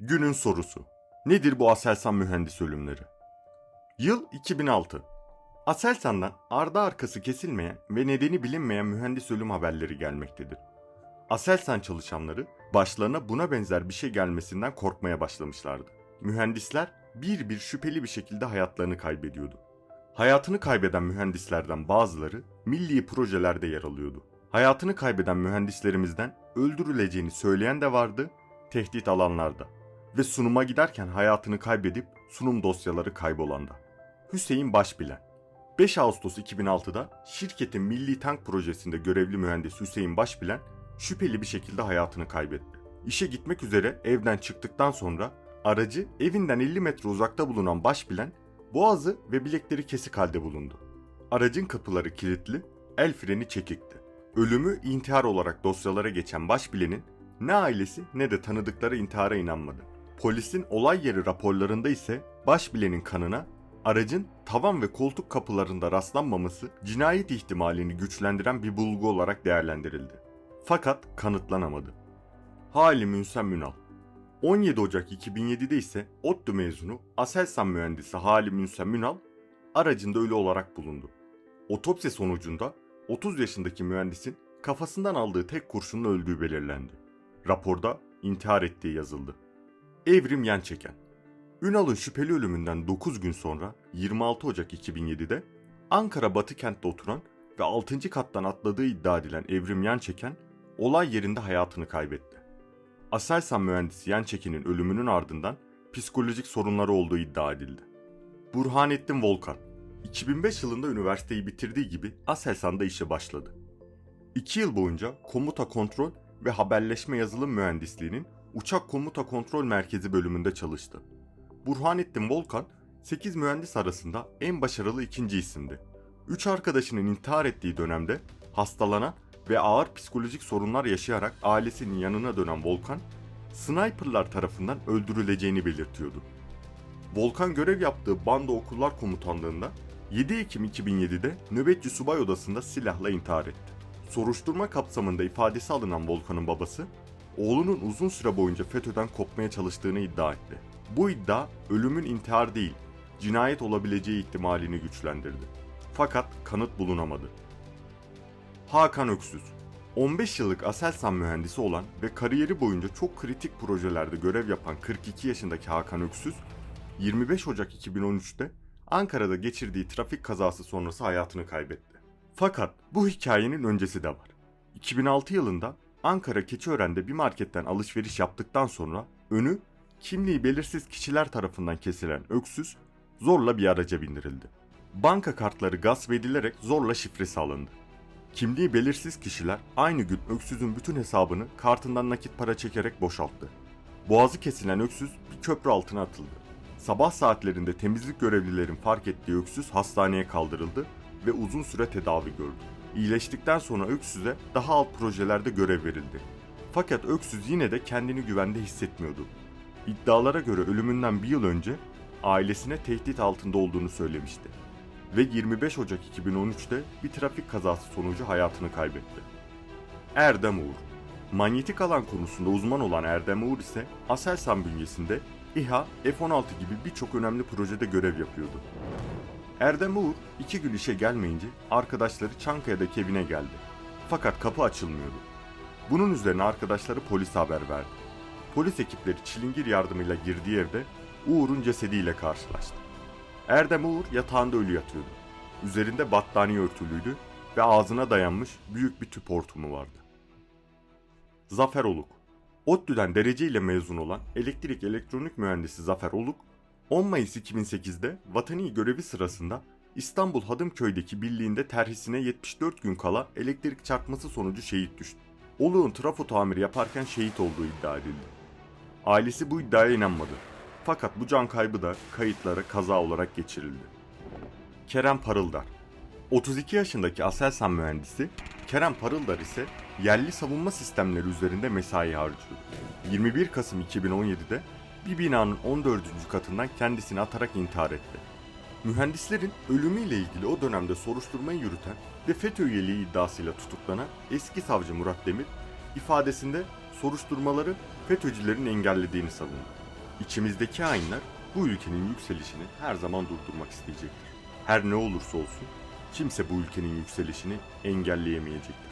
Günün sorusu. Nedir bu Aselsan mühendis ölümleri? Yıl 2006. Aselsan'dan ardı arkası kesilmeyen ve nedeni bilinmeyen mühendis ölüm haberleri gelmektedir. Aselsan çalışanları başlarına buna benzer bir şey gelmesinden korkmaya başlamışlardı. Mühendisler bir bir şüpheli bir şekilde hayatlarını kaybediyordu. Hayatını kaybeden mühendislerden bazıları milli projelerde yer alıyordu. Hayatını kaybeden mühendislerimizden öldürüleceğini söyleyen de vardı, tehdit alanlarda ve sunuma giderken hayatını kaybedip sunum dosyaları kaybolan da. Hüseyin Başbilen 5 Ağustos 2006'da şirketin Milli Tank Projesi'nde görevli mühendis Hüseyin Başbilen şüpheli bir şekilde hayatını kaybetti. İşe gitmek üzere evden çıktıktan sonra aracı evinden 50 metre uzakta bulunan Başbilen boğazı ve bilekleri kesik halde bulundu. Aracın kapıları kilitli, el freni çekikti. Ölümü intihar olarak dosyalara geçen Başbilen'in ne ailesi ne de tanıdıkları intihara inanmadı. Polisin olay yeri raporlarında ise Başbilen'in kanına aracın tavan ve koltuk kapılarında rastlanmaması cinayet ihtimalini güçlendiren bir bulgu olarak değerlendirildi. Fakat kanıtlanamadı. Halim Ünsem Münal 17 Ocak 2007'de ise ODTÜ mezunu Aselsan mühendisi Halim Ünsem Münal aracında ölü olarak bulundu. Otopsi sonucunda 30 yaşındaki mühendisin kafasından aldığı tek kurşunla öldüğü belirlendi. Raporda intihar ettiği yazıldı. Evrim Yençeken Ünal'ın şüpheli ölümünden 9 gün sonra 26 Ocak 2007'de Ankara Batı kentte oturan ve 6. kattan atladığı iddia edilen Evrim Yençeken olay yerinde hayatını kaybetti. Aselsan mühendisi Yençeken'in ölümünün ardından psikolojik sorunları olduğu iddia edildi. Burhanettin Volkan 2005 yılında üniversiteyi bitirdiği gibi Aselsan'da işe başladı. 2 yıl boyunca komuta kontrol ve haberleşme yazılım mühendisliğinin Uçak Komuta Kontrol Merkezi bölümünde çalıştı. Burhanettin Volkan, 8 mühendis arasında en başarılı ikinci isimdi. 3 arkadaşının intihar ettiği dönemde hastalanan ve ağır psikolojik sorunlar yaşayarak ailesinin yanına dönen Volkan, sniperlar tarafından öldürüleceğini belirtiyordu. Volkan görev yaptığı Banda Okullar Komutanlığında 7 Ekim 2007'de nöbetçi subay odasında silahla intihar etti. Soruşturma kapsamında ifadesi alınan Volkan'ın babası, oğlunun uzun süre boyunca FETÖ'den kopmaya çalıştığını iddia etti. Bu iddia ölümün intihar değil, cinayet olabileceği ihtimalini güçlendirdi. Fakat kanıt bulunamadı. Hakan Öksüz 15 yıllık Aselsan mühendisi olan ve kariyeri boyunca çok kritik projelerde görev yapan 42 yaşındaki Hakan Öksüz, 25 Ocak 2013'te Ankara'da geçirdiği trafik kazası sonrası hayatını kaybetti. Fakat bu hikayenin öncesi de var. 2006 yılında Ankara Keçiören'de bir marketten alışveriş yaptıktan sonra önü kimliği belirsiz kişiler tarafından kesilen öksüz zorla bir araca bindirildi. Banka kartları gasp edilerek zorla şifresi alındı. Kimliği belirsiz kişiler aynı gün öksüzün bütün hesabını kartından nakit para çekerek boşalttı. Boğazı kesilen öksüz bir köprü altına atıldı. Sabah saatlerinde temizlik görevlilerin fark ettiği öksüz hastaneye kaldırıldı ve uzun süre tedavi gördü. İyileştikten sonra Öksüz'e daha alt projelerde görev verildi. Fakat Öksüz yine de kendini güvende hissetmiyordu. İddialara göre ölümünden bir yıl önce ailesine tehdit altında olduğunu söylemişti. Ve 25 Ocak 2013'te bir trafik kazası sonucu hayatını kaybetti. Erdem Uğur Manyetik alan konusunda uzman olan Erdem Uğur ise Aselsan bünyesinde İHA, F-16 gibi birçok önemli projede görev yapıyordu. Erdem Uğur iki gün işe gelmeyince arkadaşları Çankaya'daki evine geldi. Fakat kapı açılmıyordu. Bunun üzerine arkadaşları polise haber verdi. Polis ekipleri çilingir yardımıyla girdiği evde Uğur'un cesediyle karşılaştı. Erdem Uğur yatağında ölü yatıyordu. Üzerinde battaniye örtülüydü ve ağzına dayanmış büyük bir tüp hortumu vardı. Zafer Oluk ODTÜ'den dereceyle mezun olan elektrik elektronik mühendisi Zafer Oluk, 10 Mayıs 2008'de vatani görevi sırasında İstanbul Hadımköy'deki birliğinde terhisine 74 gün kala elektrik çarpması sonucu şehit düştü. Oluk'un trafo tamiri yaparken şehit olduğu iddia edildi. Ailesi bu iddiaya inanmadı. Fakat bu can kaybı da kayıtlara kaza olarak geçirildi. Kerem Parıldar 32 yaşındaki Aselsan mühendisi Kerem Parıldar ise yerli savunma sistemleri üzerinde mesai harcıyor. 21 Kasım 2017'de bir binanın 14. katından kendisini atarak intihar etti. Mühendislerin ölümüyle ilgili o dönemde soruşturmayı yürüten ve FETÖ üyeliği iddiasıyla tutuklanan eski savcı Murat Demir, ifadesinde soruşturmaları FETÖ'cülerin engellediğini savundu. İçimizdeki hainler bu ülkenin yükselişini her zaman durdurmak isteyecektir. Her ne olursa olsun kimse bu ülkenin yükselişini engelleyemeyecektir.